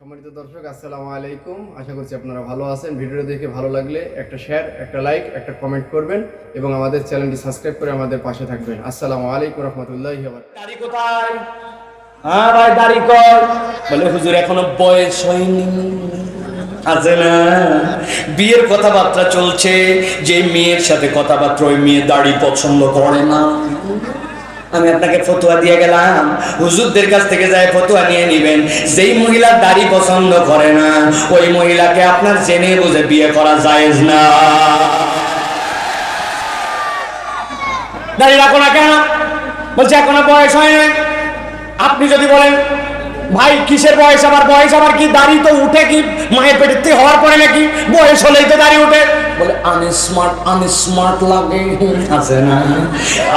সম্মানিত দর্শক, আসসালামু আলাইকুম। আশা করছি আপনারা ভালো আছেন। ভিডিও দেখে ভালো লাগলে একটা শেয়ার একটা লাইক একটা কমেন্ট করবেন এবং আমাদের চ্যানেলটি সাবস্ক্রাইব করে আমাদের পাশে থাকবেন। আসসালামু আলাইকুম রহমতুল্লাহ দাড়ি কোথায়? হ্যাঁ ভাই, দাড়ি কর। বলে, হুজুর, এখনও বয়স হয়নি। না, বিয়ের কথাবার্তা চলছে। যে মেয়ের সাথে কথাবার্তা, ওই মেয়ে দাড়ি পছন্দ করে না। আমি আপনাকে ফতুয়া দিয়ে গেলাম। হুজুরদের কাছ থেকে যায় ফতুয়া নিয়ে নিবেন। যেই মহিলা দাড়ি পছন্দ করে না, ওই মহিলাকে আপনার জেনে বুঝে বিয়ে করা জায়েজ না। দাঁড়িয়ে রাখো না কেন? বলছে, এখনও বয়স হয় না আপনি যদি বলেন, ভাই, কিসের বয়স? আবার বয়স আবার কি? দাড়ি তো উঠে কি? মায়ের পেটের থেকে হওয়ার পরে নাকি? বয়স হলেই তো দাড়ি উঠে। বলে, আনস্মার্ট আনস্মার্ট লাগে। আছে না?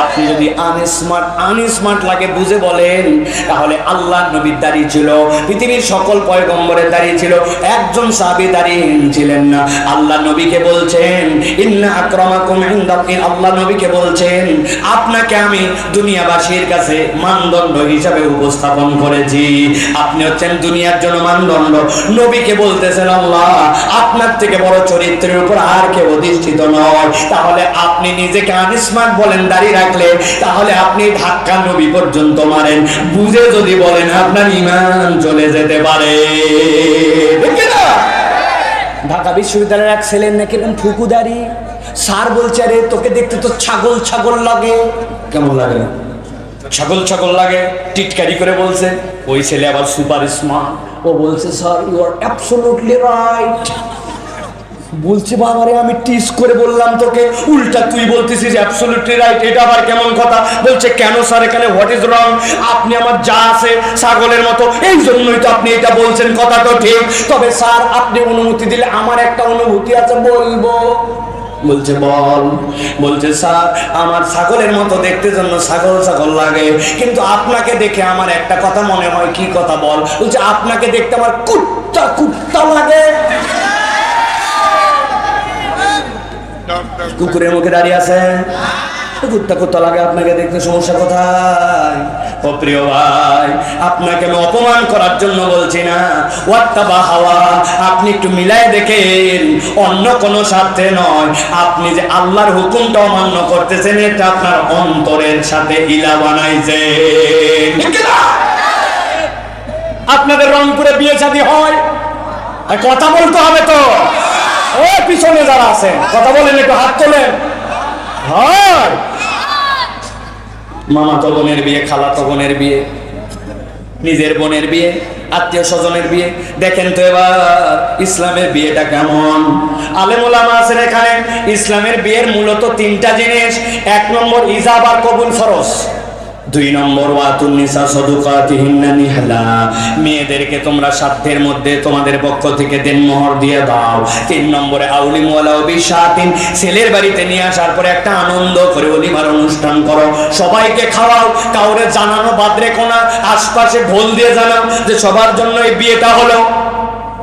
আপনি যদি আনস্মার্ট আনস্মার্ট লাগে বুঝে বলেন, তাহলে আল্লাহ নবীর দাড়ি ছিল, পৃথিবীর সকল পয়গম্বরের দাড়ি ছিল, একজন সাহাবী দাড়ি ছিলেন না। আল্লাহ নবীকে বলছেন, ইন্না আকরামাকুম ইনদাল্লাহি। আল্লাহ নবীকে বলছেন, আপনাকে আমি দুনিয়াবাসীর কাছে মানদণ্ড হিসাবে উপস্থাপন করেছি। আপনি হচ্ছেন দুনিয়ার জন্য মানদণ্ড। নবীকে বলতেছেন, আল্লাহ, আপনার থেকে বড় চরিত্রের উপর আর কেউ অধিষ্ঠিত নয়। তাহলে আপনি নিজেকে আনস্মার্ট বলেন, দাঁড়িয়ে রাখলে, তাহলে আপনি ধাক্কা নবী পর্যন্ত মারেন। বুঝে যদি বলেন, আপনার ইমান চলে যেতে পারে। ঢাকা বিশ্ববিদ্যালয়ের এক ছেলের নাকি এরকম ফুকুদারি। স্যার বলছে, আরে, তোকে দেখতে তো ছাগল ছাগল লাগে। কেমন লাগে? ছাগল ছাগল লাগে, টিটকারি করে বলছে। ওই ছেলে আবার সুপার স্মার্ট। ও বলছে, sir you are absolutely right বলছে বাবারে আমি টিস করে বললাম তোকে। উল্টা তুই বলতেছিস অ্যাবসলিউটলি রাইট এটা আবার কেমন কথা? বলছে, কেন স্যার এখানে হোয়াট ইজ রং আপনি আমার যা আছে, ছাগলের মতো। এই জন্যই তো আপনি এটা বলছেন, কথা তো ঠিক। তবে স্যার আপনি অনুমতি দিলে আমার একটা অনুভূতি আছে, বলব। বলছে, বল। বলছে স্যার আমার ছাগলের মতো দেখতে জন্য ছাগল ছাগল লাগে। কিন্তু আপনাকে দেখে আমার একটা কথা মনে হয়, কি কথা বল? বলছে, আপনাকে দেখতে আমার কুত্তা কুত্তা লাগে। কুকুরের মুখে দাঁড়িয়ে আছে। কুত্তা কুত্তা লাগে আপনাকে দেখতে, সমস্যা কোথায়? ভাই, আপনাকে আমি অপমান করার জন্য বলছি না। ওয়াত্তাবা হাওয়া, আপনি একটু মিলাই দেখেন, অন্য কোনো নয়। আপনি যে আল্লাহর হুকুমটা অমান্য করতেছেন, এটা আপনার অন্তরের সাথে ইলা বানাইছে? আপনাদের রংপুরে বিয়ে শাদী হয়? কথা বলতে হবে তো। পিছনে যারা আছেন, কথা বলেন একটু, হাত তোলেন। মামা তো বোনের বিয়ে, খালা তো বোনের বিয়ে, নিজের বোনের বিয়ে, আত্মীয় স্বজনের বিয়ে। দেখেন তো এবার ইসলামের বিয়েটা কেমন? আলেমুলামা আছেন এখানে। ইসলামের বিয়ের মূলত তিনটা জিনিস। এক নম্বর, ইজাব আর কবুল ফরজ। দুই নম্বর ওয়াতুন নিসা সদুকাতিহিন্না নিহলা। মেয়েদেরকে তোমরা সাধ্যের মধ্যে তোমাদের পক্ষ থেকে দেন মোহর দিয়ে দাও। তিন নম্বরে আউলি মোয়ালা বিশাতিন, ছেলের বাড়িতে নিয়ে আসার পরে একটা আনন্দ করে অলিমার অনুষ্ঠান করো। সবাইকে খাওয়াও, কাউরে জানানো বাদ রেখো না। আশপাশে ভোল দিয়ে জানাও যে সবার জন্য এই বিয়েটা হলো।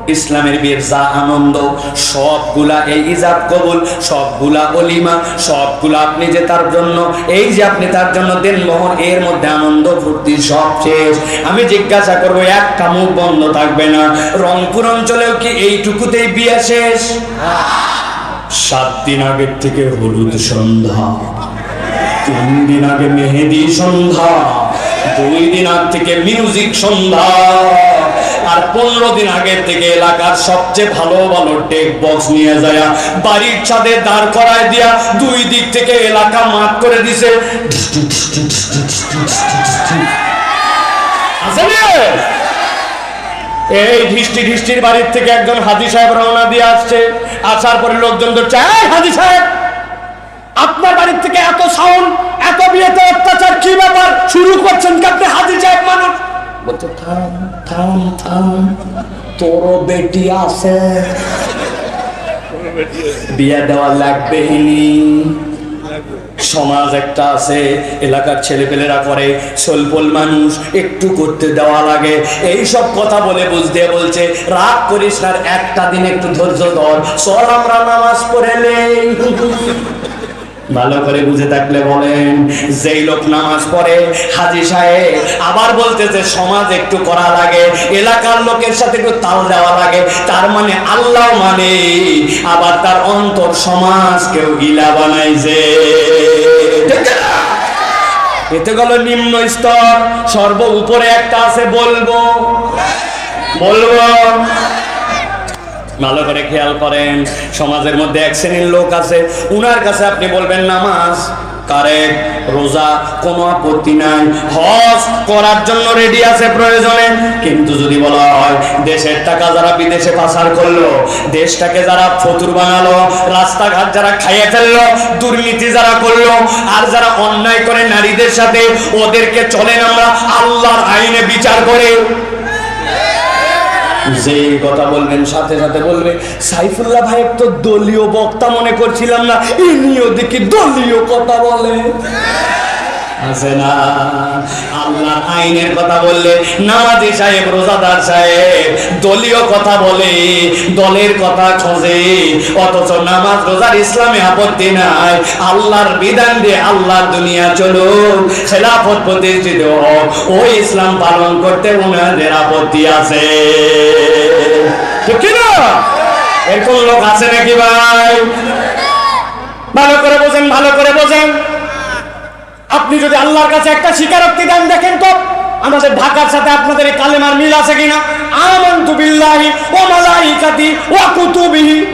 ইসলামের বিয়ের যা আনন্দ, সবগুলা এই ইজাব কবুল, সবগুলা অলিমা, সবগুলা আপনি যে তার জন্য, এই যে আপনি তার জন্য দেন মোহন এর মধ্যে আনন্দ ফুর্তি সব শেষ। আমি জিজ্ঞাসা করব, একটা মুখ বন্ধ থাকবে না? রংপুর অঞ্চলেও কি এইটুকুতেই বিয়ে শেষ? সাত দিন আগের থেকে হলুদ সন্ধ্যা। তিন দিন আগে মেহেদি সন্ধ্যা। দুই দিন আগ থেকে মিউজিক সন্ধ্যা। আর পনেরো দিন আগের থেকে এলাকার সবচেয়ে ভালো ভালো টেক বক্স নিয়ে যায়, বাড়ির ছাদে দাঁড় করায় দিয়া দুই দিক থেকে এলাকা মাত করে দিছে। এই ঢিষ্টি ঢিষ্টির বাড়ির থেকে একজন হাজি সাহেব রওনা দিয়ে আসছে। আসার পরে লোকজন তো চায় হাজি সাহেব, আপনার বাড়ির থেকে এত সাউন্ড এত বিয়েতে অত্যাচার, কি ব্যাপার? শুরু করছেন কি আপনি হাজি সাহেব মানুষ? বলছে থাম থাম, তোরও বেটি আছে। বিয়ে দেওয়া লাগবে সমাজ একটা আছে, এলাকার ছেলেপেলেরা করে, সলপল মানুষ, একটু করতে দেওয়া লাগে। এই সব কথা বলে বুঝতে বলছে, রাগ করিস না একটা দিন একটু ধৈর্য ধর। চল আমরা নামাজ পড়ে নেই। ভালো করে বুঝে থাকলে বলেন, যেই লোক নামাজ পড়ে, হাজি সাহেব আবার বলতেছে, সমাজ একটু করা লাগে, এলাকার লোকের সাথে একটু তাল দেওয়া লাগে, তার মানে আল্লাহ মানে আবার তার অন্তর সমাজ কেউ গিলা বানাইছে? এতে গেল নিম্ন স্তর, সর্ব উপরে একটা আছে, বলব। বলব। ভালো করে খেয়াল করেন, সমাজের মধ্যে এক শ্রেণির লোক আছে, উনার কাছে আপনি বলবেন, নামাজ কারেক্ট রোজা, কোনো আপত্তি নাই, হজ করার জন্য রেডি আছে প্রয়োজনে। কিন্তু যদি বলা হয়, দেশের টাকা যারা বিদেশে পাচার করল, দেশটাকে যারা ফতুর বানালো, রাস্তাঘাট যারা খাইয়ে ফেলল, দুর্নীতি যারা করল, আর যারা অন্যায় করে নারীদের সাথে, ওদেরকে চলেন আমরা আল্লাহর আইনে বিচার করে। যে কথা বলবেন, সাথে সাথে বলবে, সাইফুল্লাহ ভাই তো দলীয় বক্তা মনে করছিলাম না ইনিও দেখি দলীয় কথা বলে। আছে না। আল্লাহ আইনের কথা বললে নামাজি সাহেব, রোজাদার সাহেব, দলীয় কথা বলে, দলের কথা খোঁজে। অথচ নামাজ রোজার ইসলামে আপত্তি নাই। আল্লাহর বিধান দিয়ে আল্লাহর দুনিয়া চলুক। খেলাফত প্রতিষ্ঠিত ওই ইসলাম পালন করতে ওনাদের আপত্তি আছে। এরকম লোক আছে নাকি ভাই? ভালো করে বোঝেন, ভালো করে বোঝেন। আপনি যদি আল্লাহর কাছে একটা স্বীকারোক্তি দেন, দেখেন তো, আমাদের ঢাকার সাথে আপনাদের এই কালেমার মিল আছে কিনা? আমানতু বিল্লাহি ওয়া মালাইকাতি ওয়া কুতুবিহি।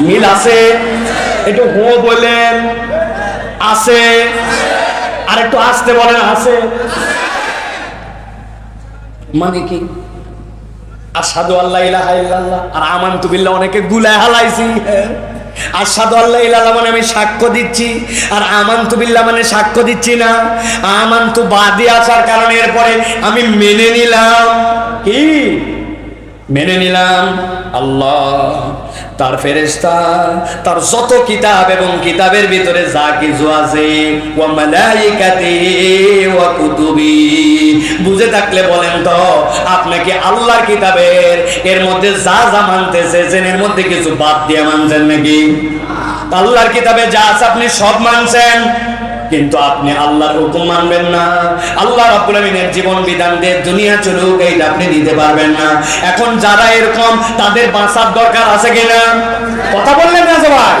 মিল আছে? একটু হো বলেন। আছে। আর একটু আসতে বলেন, আছে। মানে কি? আসাদু আল্লাহ ইলাহা ইল্লাল্লাহ। আর আমানতু বিল্লাহ অনেকে গুলায় হালাইছি। আসাদু আল্লাহ ইলাল্লাহ মানে আমি সাক্ষ্য দিচ্ছি। আর আমান্তু বিল্লাহ মানে সাক্ষ্য দিচ্ছি না। আমান্তু বাদী আসার কারণে এরপরে আমি মেনে নিলাম। কি? মেনে নিলাম। আল্লাহ। তার ফেরেস্তা তার যত কিতাব এবং কিতাবের ভিতরে যা কিছু আছে বুঝে থাকলে বলেন তো আপনাকে আল্লাহর কিতাবের, এর মধ্যে যা যা মানতেছেন এর মধ্যে কিছু বাদ দিয়ে মানছেন নাকি? আল্লাহর কিতাবে যা আছে আপনি সব মানছেন। কিন্তু আপনি আল্লাহর হুকুম মানবেন না। আল্লাহ রাব্বুল আমিনের জীবন বিধান দিয়ে দুনিয়া চলুক, এইটা আপনি নিতে পারবেন না। এখন যারা এরকম, তাদের বাঁচার দরকার আছে কিনা? কথা বললেন না সবাই?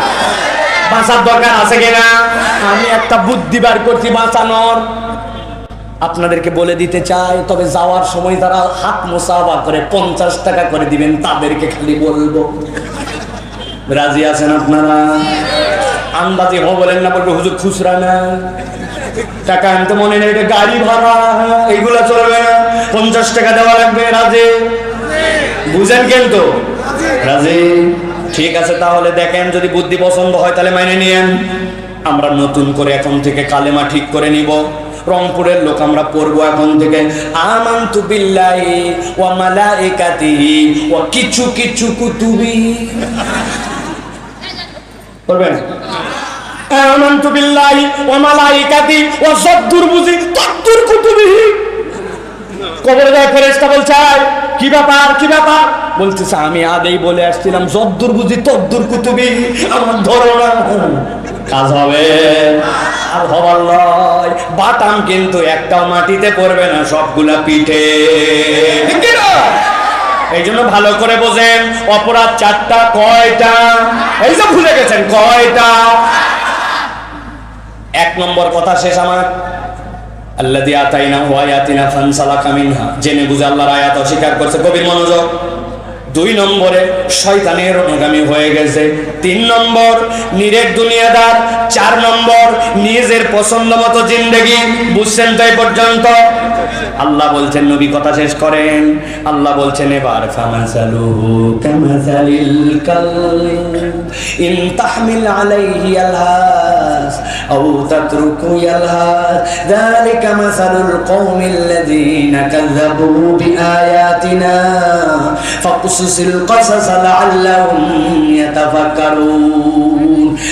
বাঁচার দরকার আছে কিনা? আমি একটা বুদ্ধি বার করছি বাঁচানোর। আপনাদেরকে বলে দিতে চাই, তবে যাওয়ার সময় তারা হাত মোসাফা করে পঞ্চাশ টাকা করে দিবেন, তাদেরকে খালি বলব। রাজি আছেন আপনারা? আন্দাজে হো, বলেন না, বলবে, হুজুর খুচরা না। টাকা আনতে মনে নেই, এটা গাড়ি ভাড়া এইগুলা চলবে না। পঞ্চাশ টাকা দেওয়া লাগবে, রাজে। বুঝেন কিন্তু? রাজে, ঠিক আছে, তাহলে দেখেন, যদি বুদ্ধি পছন্দ হয়, তাহলে মাইনে নিয়েন। আমরা নতুন করে এখন থেকে কালেমা ঠিক করে নিব। রংপুরের লোক আমরা পড়ব এখন থেকে। আমান্তু বিল্লাহি ওয়া মালাইকাতিহি ওয়া কিছু কিছু কুতুবি। পড়বেন আমান্তু বিল্লাহি ওয়া মালাইকাতি ওয়া সদ্দুর বুঝি তদ্দুর কুতুবিহি কবরে যায় ফেরেশতা বলছে কি ব্যাপার কি ব্যাপার? আমি আগেই বলে আসছিলাম যদ্দুর বুঝি তদ্দুর কুতুবি, আমার ধরো না। কাজ হবে, আর হবার লয় বাটাম কিন্তু একটাও মাটিতে পড়বে না, সবগুলা পিঠে? এই জন্য ভালো করে বোঝেন, অপরাধ চারটা, কয়টা? এই যে ভুলে গেছেন, কয়টা? এক নম্বর কথা শেষ আমার। আল্লাহ দিয়া তাই না আয়াতিনা ফানসালা কামিনহা জেনে বুঝে আল্লাহর আয়াত অস্বীকার করছে, গভীর মনোযোগ। দুই নম্বরে, শয়তানের অনুগামী হয়ে গেছে। তিন নম্বর নিরেক দুনিয়াদার। চার নম্বর, নিজের পছন্দ মতো জিন্দেগি। বুঝছেন তাই পর্যন্ত? আল্লাহ বলছেন, নবী কথা শেষ করেন। আল্লাহ বলছেন, এবার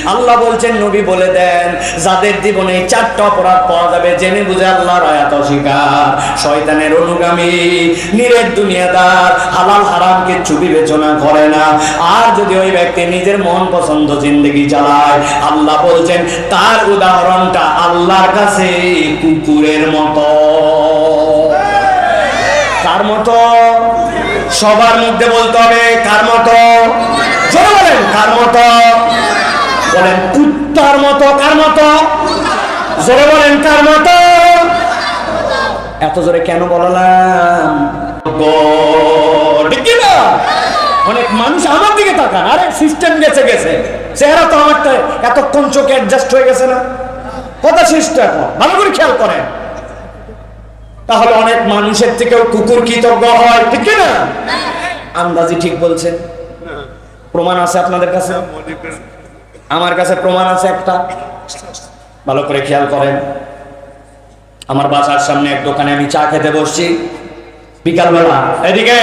আল্লাহ বলছেন, নবী বলে দেন, যাদের জীবনে চারটা অপরাধ পাওয়া যাবে, জেনে বুঝে আল্লাহর আয়াত অস্বীকার। শয়তানের অনুগামী, নিরেট দুনিয়াদার, হালাল হারাম কিচ্ছু বিবেচনা করে না। আর যদি ওই ব্যক্তি নিজের মন পছন্দ জিন্দগি চালায়, আল্লাহ বলছেন, তার উদাহরণটা আল্লাহর কাছে কুকুরের মতো। কার মতো? সবার মধ্যে বলতে হবে, কার মতো? বলেন, কার মতো? বলেন, কুত্তার মতো, কার মতো? জোরে বলেন, কার মতো? এত জোরে কেন বললাম? অনেক মানুষ আমার দিকে তাকান। আরে সিস্টেম গেছে গেছে। চেহারা তো আমার তো এতক্ষণ চোখে অ্যাডজাস্ট হয়ে গেছে না? কথা সিস্টেম ভালো করে খেয়াল করেন। তাহলে অনেক মানুষের থেকেও কুকুর কৃতজ্ঞ হয়, ঠিক না আন্দাজি ঠিক বলছেন? প্রমাণ আছে আপনাদের কাছে? আমার কাছে প্রমাণ আছে একটা। ভালো করে খেয়াল করেন। আমার বাসার সামনে এক দোকানে আমি চা খেতে বসছি। বিকালবেলা এদিকে।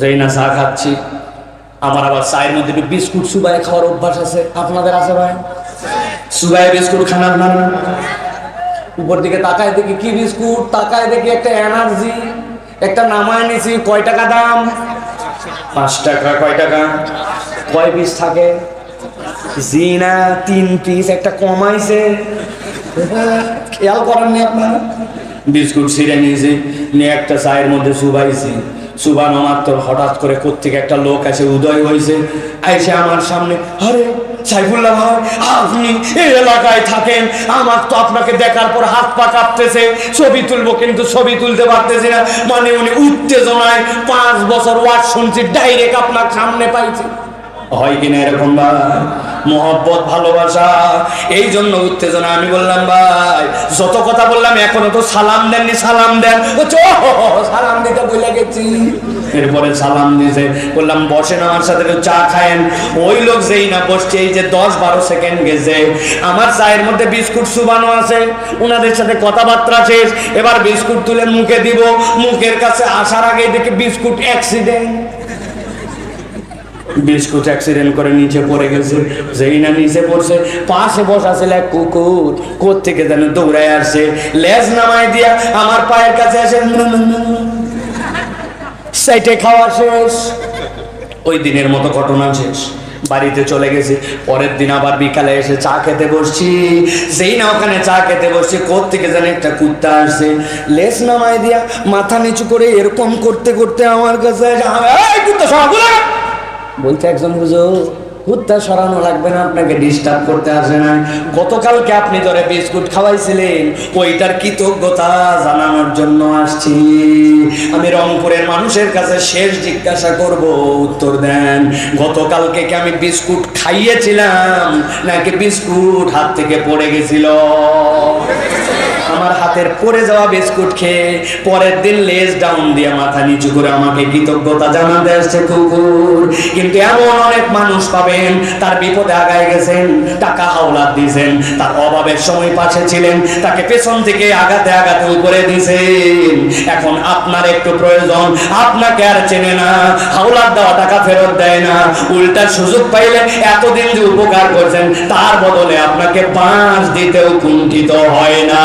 যেই না চা খাচ্ছি। আমার আবার চায়ের মধ্যে একটু বিস্কুট সুবাই খাওয়ার অভ্যাস আছে। আপনাদের আছে ভাই? সুবাই বিস্কুট খান আপনারা? উপর দিকে তাকায় দেখি কি বিস্কুট? তাকায় দেখি একটা এনার্জি। একটা নামায় নিছি। কয় টাকা দাম? পাঁচ টাকা, কয় টাকা? কয় পিস থাকে? জি না তিন পিস একটা কমাইছে খেয়াল আপনার? বিস্কুট ছিঁড়ে নিয়ে একটা চায়ের মধ্যে মাত্র হঠাৎ করে কোত্থেকে একটা লোক এসে উদয় হয়েছে। আইসে আমার সামনে, আরে, সাইফুল্লাহ ভাই, আপনি এই এলাকায় থাকেন। আমার তো আপনাকে দেখার পর হাত পা কাঁপতেছে। ছবি তুলবো কিন্তু ছবি তুলতে পারতেছি না। মানে উনি উত্তেজনায় পাঁচ বছর ওয়াট শুনছি, ডাইরেক্ট আপনার সামনে পাইছি। হয় কিনা এরকম ভাই মহব্বত ভালোবাসা এই জন্য উত্তেজনা। আমি বললাম ভাই যত কথা বললাম এখনও তো সালাম দেননি সালাম দেন। বলছে, "ও, হো, হো, সালাম দিতে বলে গেছি। এরপরে সালাম দিয়েছে বললাম বসেন আমার সাথে চা খায়েন। ওই লোক যেই না বসছে এই যে দশ বারো সেকেন্ড গেছে। আমার চায়ের মধ্যে বিস্কুট সুবানো আছে ওনাদের সাথে কথাবার্তা শেষ। এবার বিস্কুট তুলে মুখে দিব। মুখের কাছে আসার আগে দেখে বিস্কুট অ্যাক্সিডেন্ট বিস্কুট অ্যাক্সিডেন্ট করে নিচে পড়ে গেছে, যেই না নিচে পড়ছে, পাশে বসা ছিল এক কুকুর, কোত্থেকে যেন দৌড়ায় লেজ নামায় দিয়া আমার পায়ের কাছে এসে সাইটে খাওয়া শেষ। ওই দিনের মতো ঘটনা শেষ। বাড়িতে চলে গেছি। পরের দিন আবার বিকালে এসে চা খেতে বসছি। যেই না ওখানে চা খেতে বসছি, কোত্থেকে যেন একটা কুত্তা আসছে। লেস নামায় দিয়া মাথা নিচু করে এরকম করতে করতে আমার কাছে কুত্তা বলতে একজন বুঝো কুত্তা সরানো লাগবে না, আপনাকে ডিস্টার্ব করতে আসে না। গতকালকে আপনি ধরে বিস্কুট খাওয়াইছিলেন, ওইটার কৃতজ্ঞতা জানানোর জন্য আসছি। আমি রংপুরের মানুষের কাছে শেষ জিজ্ঞাসা করব, উত্তর দেন, গতকালকে কি আমি বিস্কুট খাইয়েছিলাম, নাকি বিস্কুট হাত থেকে পড়ে গেছিল? আমার হাতের পড়ে যাওয়া বিস্কুট খেয়ে পরের দিন লেজ ডাউন দিয়ে মাথা নিচু করে আমাকে কৃতজ্ঞতা জানাতে আসছে কুকুর। কিন্তু এমন অনেক মানুষ পাবেন, তার বিপদে আগায় গেছেন, টাকা হাওলাত দিয়েছেন, তার অভাবের সময় পাশে ছিলেন, তাকে পেছন থেকে আগাতে আগাতে উপরে দিয়েছেন। এখন আপনার একটু প্রয়োজন, আপনাকে আর চেনে না, হাওলাত দেওয়া টাকা ফেরত দেয় না। উল্টা সুযোগ পাইলে এতদিন যে উপকার করছেন, তার বদলে আপনাকে পাঁচ দিতেও কুণ্ঠিত হয় না।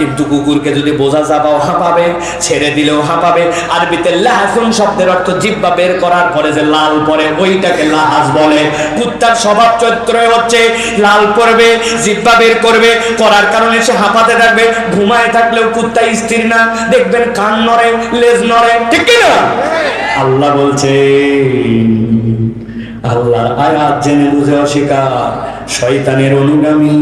কিন্তু কুকুরকে যদি বোঝা চাপাও হাঁপাবে ছেড়ে দিলেও হাঁপাবে আরবিতে লাহাসুন শব্দের অর্থ জিব্বা বের করার পরে যে লাল পরে, ওইটাকে লাহাস বলে। কুত্তার স্বভাব চরিত্র হচ্ছে, লাল পড়বে জিব্বা বের করবে, করার কারণে সে হাঁপাতে থাকবে, ঘুমায় থাকলেও কুত্তা স্থির না, দেখবেন কান নড়ে, লেজ নড়ে, ঠিক কি না আল্লাহ বলছে আল্লাহর আয়াত জেনে বুঝে অস্বীকার। শয়তানের অনুগামী,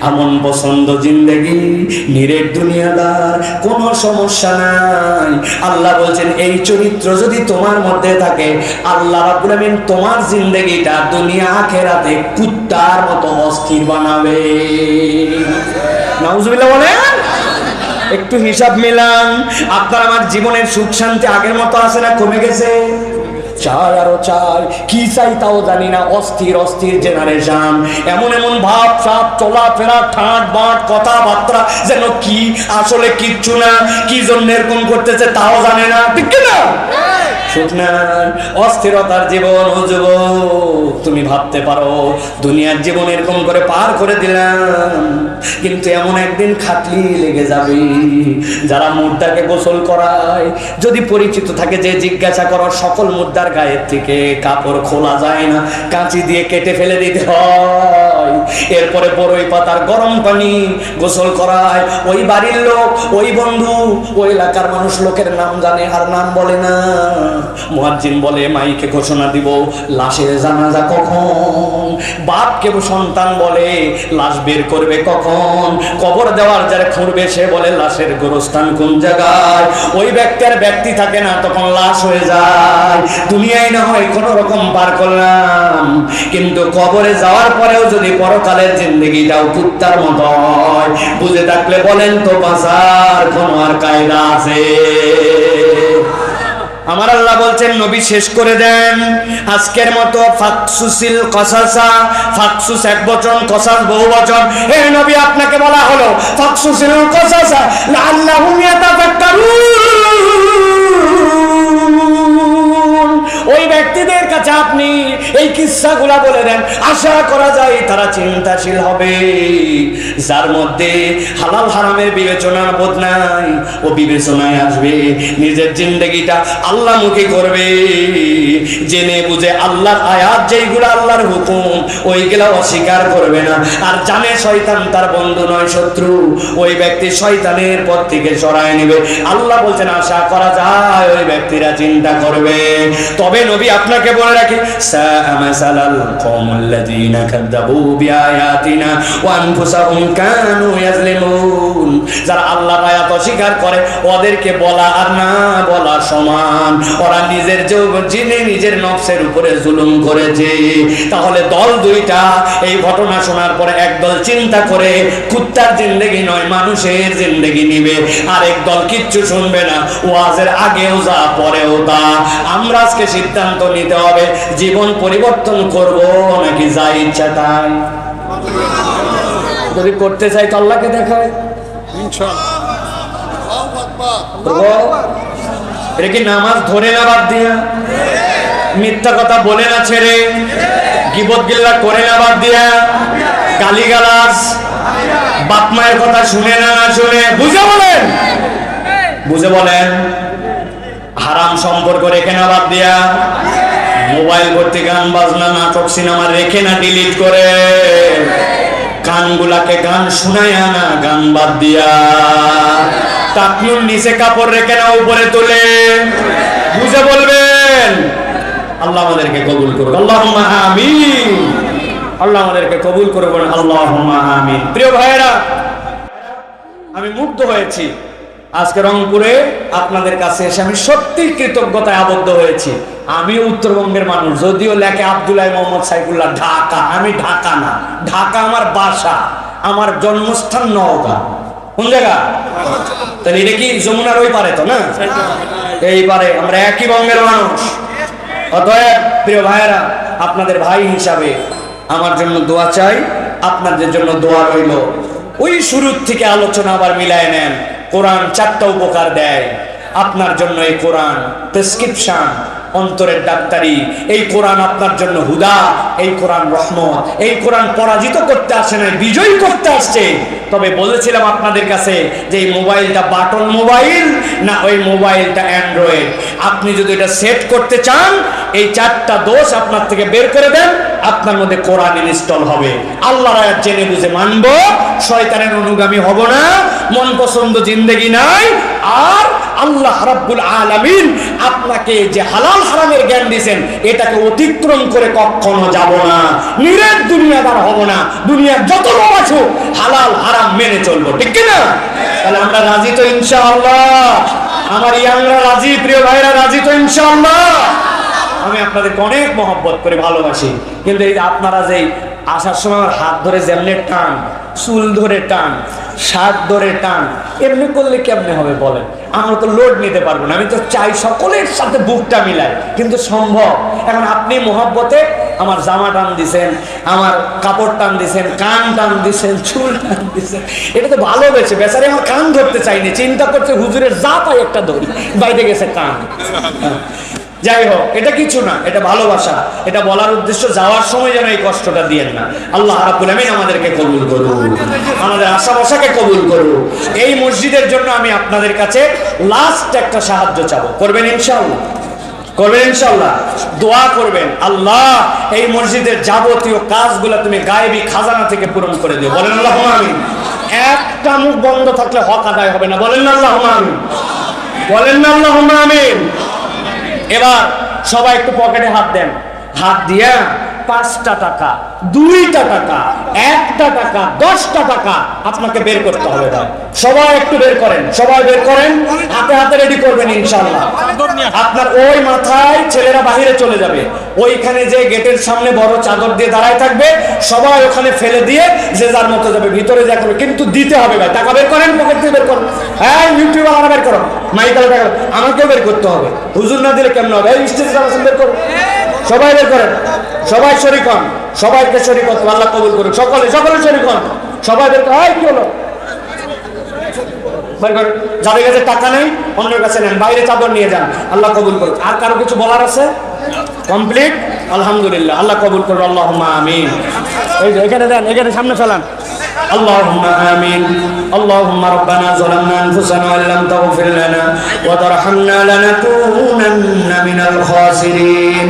আমন পছন্দ জিন্দেগি, নিরেট দুনিয়াদার, কোনো সমস্যা নাই। আল্লাহ বলছেন, এই চরিত্র যদি তোমার মধ্যে থাকে, আল্লাহ রাব্বুল তোমার জিন্দেগিটা দুনিয়া আখেরাতে কুত্তার মতো অস্থির বানাবে। নাউজুবিল্লাহ বলেন? একটু হিসাব মিলান। আপনার আমার জীবনের সুখ শান্তি আগের মতো আছে না কমে গেছে? চাই আরও চার, কি চাই তাও জানি না, অস্থির অস্থির জেনারেশন এমন এমন ভাব সাপ চলাফেরা, ঠাঁট, বাঁট, কথাবার্তা, যেন কি, আসলে কিচ্ছু না, কি জন্য এরকম করতেছে তাও জানে না। ঠিক না অস্থিরতার জীবন ও যুবক, তুমি ভাবতে পারো, দুনিয়ার জীবন এরকম করে পার করে দিলাম। কিন্তু এমন একদিন খাটলি লেগে যাবে। যারা মুদ্রাকে গোসল করায়, যদি পরিচিত থাকে যে জিজ্ঞাসা করো, সকল মুদ্রার গায়ের থেকে কাপড় খোলা যায় না, কাঁচি দিয়ে কেটে ফেলে দিতে হয়। এরপরে বড়ই পাতার গরম পানি গোসল করায়। ওই বাড়ির লোক, ওই বন্ধু, ওই এলাকার মানুষ লোকের নাম জানে আর নাম বলে না। মুয়াজ্জিন বলে, মাইকে ঘোষণা দিব, লাশের জানাজা কখন? বাপকে সন্তান বলে, লাশ বের করবে কখন? কবর দেওয়ার যারা খুঁড়বে, সে বলে, লাশের গোরস্থান কোন জায়গায়? ওই ব্যক্তি আর ব্যক্তি থাকে না, তখন লাশ হয়ে যায়। দুনিয়ায় না হয় কোনো রকম পার করলাম। কিন্তু কবরে যাওয়ার পরেও যদি পরকালের জিন্দগিটাও কুত্তার মতো বুঝে থাকলে বলেন তো বাসার কোনো আর কায়দা আছে? আমার আল্লাহ বলছেন, নবী শেষ করে দেন। আজকের মতো ফাকসুসিল কসাসা, ফাকসুস এক বচন, কসাস বহু বচন। হে নবী, আপনাকে বলা হলো, ফাকসুসিল কসাসা, লাআল্লাহুম ইয়াতাফাক্কারুন। ওই ব্যক্তিদের কাছে আপনি এই কিস্সাগুলা বলে দেন। আশা করা যায় তারা চিন্তাশীল হবে। যার মধ্যে হালাল হারামের বিবেচনার বোধ নাই, ও বিবেচনায় আসবে। নিজের জিন্দগিটা আল্লাহমুখী করবে। জেনে বুঝে আল্লাহর আয়াত যেইগুলো আল্লাহর হুকুম, ওইগুলা অস্বীকার করবে না। আর জানে শয়তান তার বন্ধু নয়, শত্রু। ওই ব্যক্তি শয়তানের পথ থেকে সরায় নেবে। আল্লাহ বলছেন, আশা করা যায় ওই ব্যক্তিরা চিন্তা করবে। তবে নবী আপনাকে বলে রাখি সামাসালাল কওমুল্লাযীনা কাযযাবু বিআয়াতিনা ওয়া আনফুসাহুম কানু ইয়াজলিমুন যারা আল্লাহর আয়াত অস্বীকার করে, ওদেরকে বলা আর না বলা সমান। ওরা নিজের জেনে নিজের নফসের উপরে জুলুম করেছে। তাহলে দল দুইটা এই ঘটনা শোনার পরে একদল চিন্তা করে, কুত্তার জিন্দেগি নয়, মানুষের জিন্দেগি নিবে। আরেক দল কিচ্ছু শুনবে না, ওয়াজের আগেও যা, পরেও তা। আমরা আজকে সিদ্ধান্ত নিতে হবে জীবন পরিবর্তন করব নাকি যা ইচ্ছা তাই? যদি করতে চাই তো আল্লাহকে দেখায়। এটা কি নামাজ ধরে না বাদ দিয়া? মিথ্যা কথা বলে না ছেড়ে? গিবত গিল্লা করে না বাদ দিয়া? গালি গালাজ বাপ মায়ের কথা শুনে না না শুনে? বুঝে বলেন? বুঝে বলেন? হারাম সম্পর্ক রেখে না বাদ দিয়া। মোবাইল ভর্তি গান, বাজনা, নাটক, সিনেমা রেখে না ডিলিট করে। গানগুলাকে গান শুনায়া না, গান বাদ দিয়া। টাকনুর নিচে কাপড় রেখে না উপরে তোলে। বুঝে বলবেন? আল্লাহ আমাদেরকে কবুল করুন আল্লাহ আমিন। আল্লাহ আমাদেরকে কবুল করবেন আল্লাহ আমিন। প্রিয় ভাইয়েরা, আমি মুগ্ধ হয়েছি। আজকে রংপুরে আপনাদের কাছে এসে আমি সত্যি কৃতজ্ঞতায় আবদ্ধ হয়েছি। আমি উত্তরবঙ্গের মানুষ, যদিও লেখে আবদুল্লাহ মোহাম্মদ সাইফুল্লাহ, ঢাকা। আমি ঢাকা না। ঢাকা আমার বাসা, আমার জন্মস্থান নওগাঁ। কোন জায়গা? তাহলে এটা কি যমুনার ওই পারে তো, না? এই পারে। আমরা একই বঙ্গের মানুষ। অতএব, প্রিয় ভাইয়েরা, আপনাদের ভাই হিসাবে আমার জন্য দোয়া চাই, আপনাদের জন্য দোয়া রইল। ওই শুরুর থেকে আলোচনা আবার মিলায় নেন। কোরআন চারটা উপকার দেয়। আপনার জন্য এই কোরআন প্রেসক্রিপশন, অন্তরের ডাক্তারি। এই কোরআন আপনার জন্য হুদা, এই কোরআন রহমত। এই কোরআন পরাজিত করতে আসে না বিজয়ী করতে আসছে। তবে বলেছিলাম আপনাদের কাছে যে এই মোবাইলটা বাটন মোবাইল না ওই মোবাইলটা অ্যান্ড্রয়েড। আপনি যদি এটা সেট করতে চান, এই চারটা দোষ আপনার থেকে বের করে দেন, আপনার মধ্যে কোরআন ইনস্টল হবে। আল্লাহর জেনে বুঝে মানব, শয়তানের অনুগামী হব না, মন পছন্দ জিন্দেগি নাই, আর আল্লাহ রাব্বুল আলামিন আপনাকে যে হালাল হারামের জ্ঞান দিয়েছেন, এটাকে অতিক্রম করে কখনো যাব না। নিরেট দুনিয়াদার হব না। দুনিয়ার যত লোক আছো হালাল হারাম মেনে চলবো। ঠিক কি না তাহলে আমরা রাজি তো ইনশাআল্লাহ। আমার ইয়াংরা রাজি, প্রিয় ভাইরা রাজি তো ইনশাআল্লাহ। আমি আপনাদেরকে অনেক মহব্বত করে ভালোবাসি। কিন্তু এই আপনারা যে আসার সময় আমার হাত ধরে যেমনি টান, চুল ধরে টান শার্ট ধরে টান, এমনি করলে কেমনে হবে বলেন? আমরা তো লোড নিতে পারব না। আমি তো চাই সকলের সাথে বুকটা মিলাই কিন্তু সম্ভব। এখন আপনি মহব্বতে আমার জামা টান দিছেন, আমার কাপড় টান দিছেন, কান টান দিছেন, চুল টান দিছেন, এটা তো ভালোবেসে বেচারে, আমার কান ধরতে চাইনি, চিন্তা করছে হুজুরের যা পাই একটা ধরি, বাইরে গেছে কান। যাই হোক, এটা কিছু না, এটা ভালোবাসা। এটা বলার উদ্দেশ্য যাওয়ার সময় যেন এই কষ্টটা দিয়েন না। আল্লাহ রাব্বুল আমিন আমাদেরকে কবুল করুন আমাদের আশা বসাকে কবুল করুন এই মসজিদের জন্য আমি আপনাদের কাছে লাস্ট একটা সাহায্য চাবো। করবেন ইনশাআল্লাহ? করবেন ইনশাআল্লাহ? দোয়া করবেন। আল্লাহ, এই মসজিদের যাবতীয় কাজগুলো তুমি গায়েবী খাজানা থেকে পূরণ করে দিও। বলেন আল্লাহ আমিন। একটা মুখ বন্ধ থাকলে হক আদায় হবে না। বলেন আল্লাহ আমিন। বলেন আল্লাহ আমিন। এবার সবাই একটু পকেটে হাত দেন। হাত দিয়া পাঁচটা টাকা, দুইটা টাকা, একটা টাকা, দশটা টাকা আপনাকে বের করতে হবে সবাই একটু বের করেন, সবাই বের করেন, হাতে হাতে রেডি করবেন ইনশাল্লাহ আপনার ওই মাথায় ছেলেরা বাহিরে চলে যাবে। ওইখানে যে গেটের সামনে বড় চাদর দিয়ে দাঁড়ায় থাকবে, সবাই ওখানে ফেলে দিয়ে যে যার মতো যাবে। ভিতরে যা করবে, কিন্তু দিতে হবে ভাই। টাকা বের করেন পকেট দিয়ে বের করেন। হ্যাঁ ইউটিউব আলাদা বের করো। মাইকাল টাকা আমাকেও বের করতে হবে। হুজুর না দিলে কেমন হবে? এই স্টেজ বের করো। সবাই বের করেন। সবাই শরিক হন। সবাইকে শরিক হন আল্লাহ কবুল করুন সকলে সকলে শরিক হন। সবাই বের করে কি হলো? করেন। যাদের কাছে টাকা নেই, অন্যের কাছে নেন। বাইরে চাদর নিয়ে যান। আল্লাহ কবুল করুন আর কারও কিছু বলার আছে? কমপ্লিট? আলহামদুলিল্লাহ। আল্লাহ কবুল করুন আল্লাহ আমিন। এই যে, এখানে দেন, এখানে সামনে ফেলান। اللهم آمين اللهم ربنا ظلمنا أنفسنا وإن لم تغفر لنا وترحمنا لنكونن من الخاسرين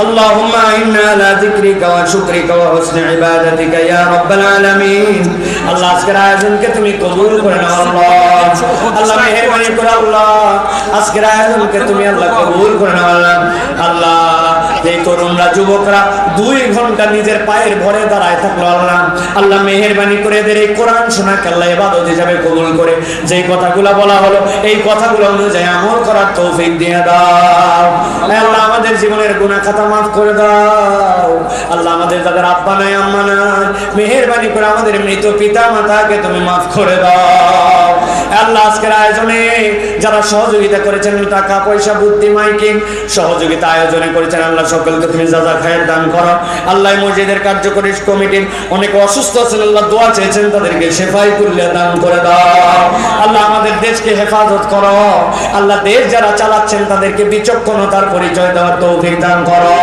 اللهم إنا على ذكرك وشكرك وحسن عبادتك يا رب العالمين আল্লাহ আজকের আয়োজনকে তুমি কবুল করে নাও আল্লাহ আল্লাহ মেহেরবানি করে আল্লাহ আজকের আয়োজনকে তুমি আল্লাহ কবুল করে নাও আল্লাহ আল্লাহ এই তরুণরা, যুবকরা দুই ঘণ্টা নিজের পায়ের ভরে দাঁড়ায় থাকল আল্লাহ। আল্লাহ মেহেরবানি করে এদের এই কোরআন শোনাকে আল্লাহ এবাদত হিসাবে কবুল করে। যেই কথাগুলো বলা হলো, এই কথাগুলো অনুযায়ী আমল করার তৌফিক দিয়ে দাও। আল্লাহ আমাদের জীবনের গুনাহ খাতা মাফ করে দাও। আল্লাহ আমাদের যাদের আব্বা নাই, আম্মা নাই, মেহেরবানি করে আমাদের মৃত পিতা মাতাকে তুমি মাফ করে দাও। আল্লাহ আজকের আয়োজনে যারা সহযোগিতা করেছেন টাকা, পয়সা, বুদ্ধি, মাইকিং, সহযোগিতা আয়োজনে করেছেন, আল্লাহ সকলকে তুমি যাজা খায়ের দান করো। আল্লাহ মসজিদের কার্যকরী কমিটির অনেক অসুস্থ আছেন, আল্লাহ দোয়া চেয়েছেন, তাদেরকে সেফাই করলে দান করে দাও। আল্লাহ আমাদের দেশকে হেফাজত করো। আল্লাহ দেশ যারা চালাচ্ছেন, তাদেরকে বিচক্ষণতার পরিচয় দেওয়ার তৌফিক দান করো।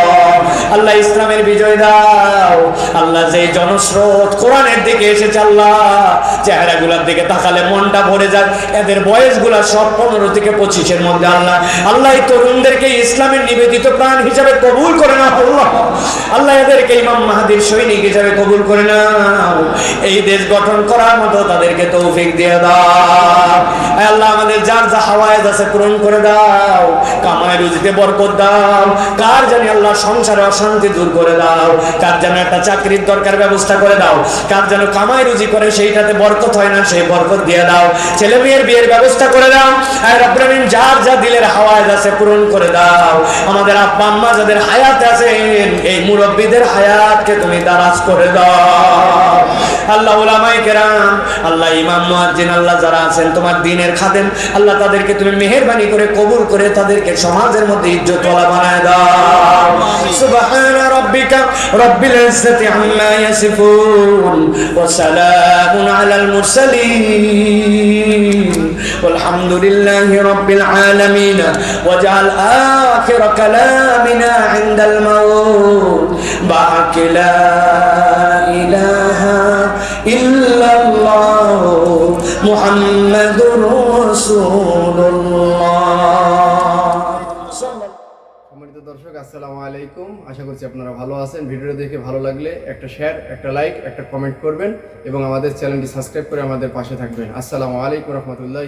আল্লাহ ইসলামের বিজয় দাও। আল্লাহ যে জনস্রোত কোরআনের দিকে এসেছে, আল্লাহ, চেহারাগুলোর দিকে তাকালে মনটা ভরে যায়। এদের বয়সগুলা সব পনেরো থেকে পঁচিশের মধ্যে, আল্লাহ। আল্লাহ, এই তরুণদেরকে ইসলামের নিবেদিত প্রাণ হিসাবে কবুল করে না আল্লাহ। আল্লাহ, এদেরকে ইমাম মাহাদির সৈনিক হিসাবে কবুল করে নাও। এই দেশ গঠন করার মতো তাদেরকে তৌফিক দিয়ে দাও। আল্লাহ, আমাদের যার যা হাওয়ায় আছে পূরণ করে দাও। কামায় রুজিতে বরকত দাও। কার জানি আল্লাহ সংসারে অশান্তি দূর করে দাও। কার যেন একটা চাকরির দরকার ব্যবস্থা করে দাও। কার যেন কামাই রুজি করে সেইটাতে বরকত হয় না, সেই বরকত দিয়ে দাও। ছেলে মেয়ের বিয়ের ব্যবস্থা করে দাও। আর রব্রামিন যার যা দিলের হাওয়ায় আছে পূরণ করে দাও। আমাদের আব্বা আম্মা যাদের হায়াত আছে এই মুরব্বীদের হায়াতকে তুমি দারাজ করে দাও। আল্লাহ কেরাম আল্লাহ ইমাম মুয়াজ্জিন আল্লাহ যারা আছেন তোমার দিনের খাদেম আল্লাহ তাদেরকে তুমি মেহেরবানি করে কবুল করে তাদেরকে সমাজের মধ্যে ইজ্জত ওলা বানায় দাও। সুবহান রাব্বিকা রব্বিল ইজ্জাতি আম্মা ইয়াসিফুন ওয়া সালামুন আলাল মুরসালিন। والحمد لله رب العالمين واجعل آخر كلامنا عند الموت. بعك لا إله إلا الله محمد رسول الله আসসালামু আলাইকুম। আশা করছি আপনারা ভালো আছেন। ভিডিও দেখে ভালো লাগলে একটা শেয়ার একটা লাইক একটা কমেন্ট করবেন এবং আমাদের চ্যানেলটি সাবস্ক্রাইব করে আমাদের পাশে থাকবেন। আসসালামু আলাইকুম রহমতুল্লাহ